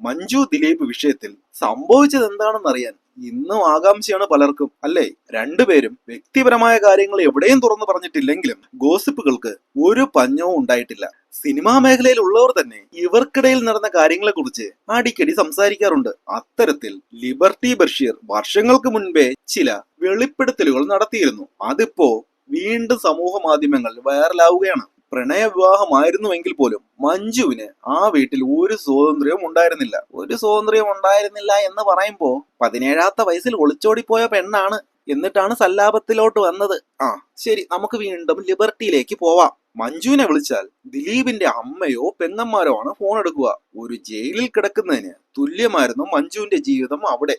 മഞ്ജു ദിലീപ് വിഷയത്തിൽ സംഭവിച്ചത് എന്താണെന്ന് അറിയാൻ ഇന്നും ആകാംക്ഷയാണ് പലർക്കും അല്ലേ? രണ്ടുപേരും വ്യക്തിപരമായ കാര്യങ്ങൾ എവിടെയും തുറന്നു പറഞ്ഞിട്ടില്ലെങ്കിലും ഗോസിപ്പുകൾക്ക് ഒരു പഞ്ഞവും ഉണ്ടായിട്ടില്ല. സിനിമാ മേഖലയിൽ ഉള്ളവർ തന്നെ ഇവർക്കിടയിൽ നടന്ന കാര്യങ്ങളെ കുറിച്ച് അടിക്കടി സംസാരിക്കാറുണ്ട്. അത്തരത്തിൽ ലിബർട്ടി ബഷീർ വർഷങ്ങൾക്ക് മുൻപേ ചില വെളിപ്പെടുത്തലുകൾ നടത്തിയിരുന്നു. അതിപ്പോ വീണ്ടും സമൂഹ മാധ്യമങ്ങൾ വൈറലാവുകയാണ്. പ്രണയ വിവാഹമായിരുന്നുവെങ്കിൽ പോലും മഞ്ജുവിന് ആ വീട്ടിൽ ഒരു സ്വാതന്ത്ര്യവും ഉണ്ടായിരുന്നില്ല. ഒരു സ്വാതന്ത്ര്യം ഉണ്ടായിരുന്നില്ല എന്ന് പറയുമ്പോ പതിനേഴാമത്തെ വയസ്സിൽ ഒളിച്ചോടിപ്പോയ പെണ്ണാണ് എന്നിട്ടാണ് സല്ലാപത്തിലോട്ട് വന്നത്. ആ ശരി നമുക്ക് വീണ്ടും ലിബർട്ടിയിലേക്ക് പോവാം. മഞ്ജുവിനെ വിളിച്ചാൽ ദിലീപിന്റെ അമ്മയോ പെങ്ങന്മാരോ ആണ് ഫോൺ എടുക്കുക. ഒരു ജയിലിൽ കിടക്കുന്നതിന് തുല്യമായിരുന്നു മഞ്ജുവിന്റെ ജീവിതം അവിടെ.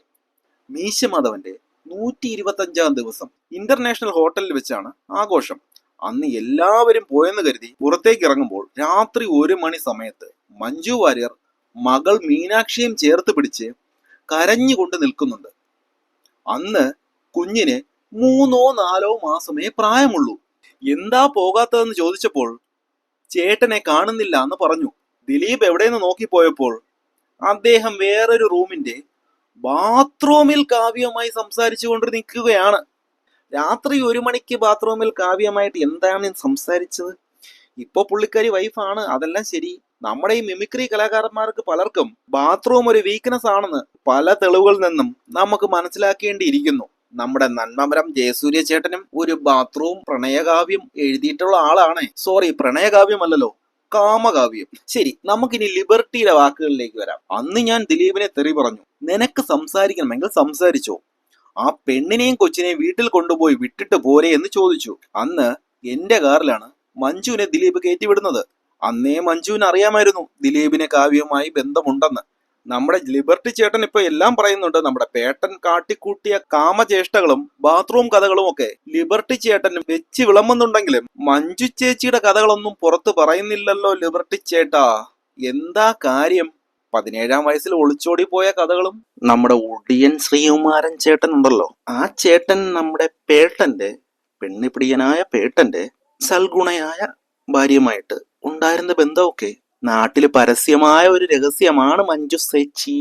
മീശമാധവന്റെ നൂറ്റി ഇരുപത്തി അഞ്ചാം ദിവസം ഇന്റർനാഷണൽ ഹോട്ടലിൽ വെച്ചാണ് ആഘോഷം. അന്ന് എല്ലാവരും പോയെന്ന് കരുതി പുറത്തേക്ക് ഇറങ്ങുമ്പോൾ രാത്രി ഒരു മണി സമയത്ത് മഞ്ജു വാര്യർ മകൾ മീനാക്ഷിയും ചേർത്ത് പിടിച്ച് കരഞ്ഞുകൊണ്ട് നിൽക്കുന്നുണ്ട്. അന്ന് കുഞ്ഞിന് മൂന്നോ നാലോ മാസമേ പ്രായമുള്ളൂ. എന്താ പോകാത്തതെന്ന് ചോദിച്ചപ്പോൾ ചേട്ടനെ കാണുന്നില്ല എന്ന് പറഞ്ഞു. ദിലീപ് എവിടെയെന്ന് നോക്കിപ്പോയപ്പോൾ അദ്ദേഹം വേറൊരു റൂമിന്റെ ബാത്റൂമിൽ കാവ്യമായി സംസാരിച്ചു കൊണ്ട് നിൽക്കുകയാണ്. രാത്രി ഒരു മണിക്ക് ബാത്റൂമിൽ കാവ്യമായിട്ട് എന്താണ് സംസാരിച്ചത്? ഇപ്പൊ പുള്ളിക്കാരി വൈഫാണ് അതെല്ലാം ശരി. നമ്മുടെ ഈ മിമിക്രി കലാകാരന്മാർക്ക് പലർക്കും ബാത്റൂം ഒരു വീക്ക്നെസ് ആണെന്ന് പല തെളിവുകളിൽ നിന്നും നമുക്ക് മനസ്സിലാക്കേണ്ടിയിരിക്കുന്നു. നമ്മുടെ നന്മമരം ജയസൂര്യ ചേട്ടനും ഒരു ബാത്റൂം പ്രണയകാവ്യം എഴുതിയിട്ടുള്ള ആളാണ്. സോറി പ്രണയകാവ്യമല്ലല്ലോ കാമകാവ്യം. ശരി നമുക്കിനി ലിബർട്ടിയുടെ വാക്കുകളിലേക്ക് വരാം. അന്ന് ഞാൻ ദിലീപിനെ തെറി പറഞ്ഞു. നിനക്ക് സംസാരിക്കണമെങ്കിൽ സംസാരിച്ചോ. ആ പെണ്ണിനെയും കൊച്ചിനെയും വീട്ടിൽ കൊണ്ടുപോയി വിട്ടിട്ട് പോരെ എന്ന് ചോദിച്ചു. അന്ന് എന്റെ കാറിലാണ് മഞ്ജുവിനെ ദിലീപ് കയറ്റിവിടുന്നത്. അന്നേ മഞ്ജുവിന് അറിയാമായിരുന്നു ദിലീപിനെ കാവ്യവുമായി ബന്ധമുണ്ടെന്ന്. നമ്മുടെ ലിബർട്ടി ചേട്ടൻ ഇപ്പൊ എല്ലാം പറയുന്നുണ്ട് നമ്മുടെ പേട്ടൻ കാട്ടിക്കൂട്ടിയ കാമചേഷ്ടകളും ബാത്റൂം കഥകളും ഒക്കെ ലിബർട്ടി ചേട്ടൻ വെച്ച് വിളമ്പുന്നുണ്ടെങ്കിലും മഞ്ജു ചേച്ചിയുടെ കഥകളൊന്നും പുറത്ത് പറയുന്നില്ലല്ലോ ലിബർട്ടി ചേട്ടാ. എന്താ കാര്യം? പതിനേഴാം വയസ്സിൽ ഒളിച്ചോടി പോയ കഥകളും നമ്മുടെ ഒടിയൻ ശ്രീകുമാരൻ ചേട്ടൻ ഉണ്ടല്ലോ ആ ചേട്ടൻ നമ്മുടെ പേട്ടന്റെ പെണ്ണിപ്പിടിയനായ പേട്ടന്റെ സൽഗുണയായ ഭാര്യയുമായിട്ട് ഉണ്ടായിരുന്ന ബന്ധമൊക്കെ നാട്ടിൽ പരസ്യമായ ഒരു രഹസ്യമാണ് മഞ്ജു ചേച്ചി